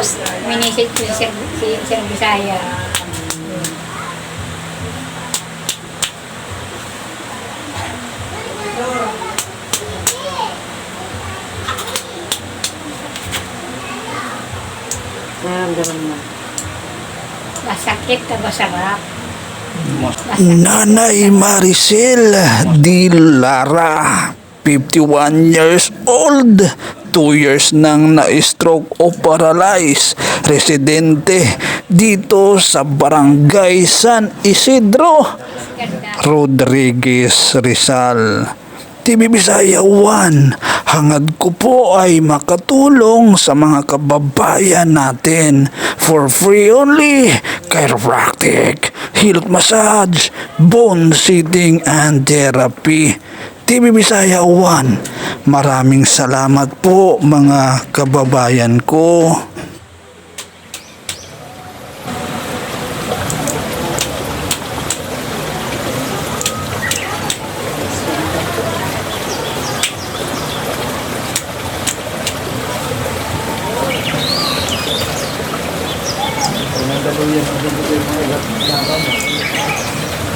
Tapos, minisid ko si Sir, si Sir Bisaya. Nararamdaman mo. Masakit ka ba sarap? Nanay Maricel Di Lara, 51 years old, 2 years nang na-stroke o paralyze, residente dito sa barangay San Isidro. Rodriguez Rizal. TV Bisaya 1, hangad ko po ay makatulong sa mga kababayan natin for free only, chiropractic, health massage, bone seating and therapy. TV Bisaya 1, maraming salamat po mga kababayan ko.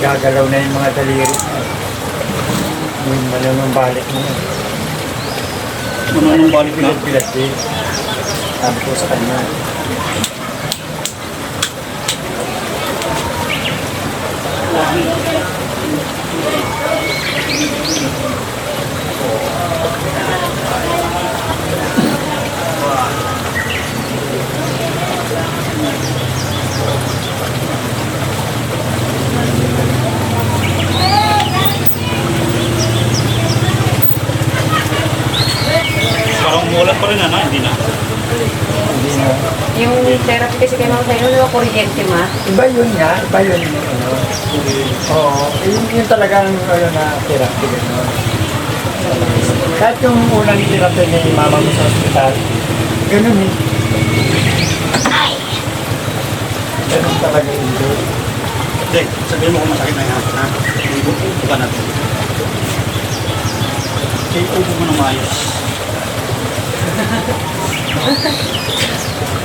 Gagalaw na yung mga daliri. Yung malamang balik mo. Ano balik Pilat-pilat eh. Sabi ko sa kanya. Ano, hindi na. Hindi na. Yung therapy kasi kay Mama Tayo, ano kuryente ma? Iba yun nga. Iba yun. Ano, Oo. Yun, yun talagang ano, na therapy. Ano. Kahit yung unang therapy ni mama mo sa ospital, ganun eh. Ganun talaga yun. Hindi, sabihin mo kung masakit na yan. Ha? Ka natin. Kaya upo mo na maayos. 満足。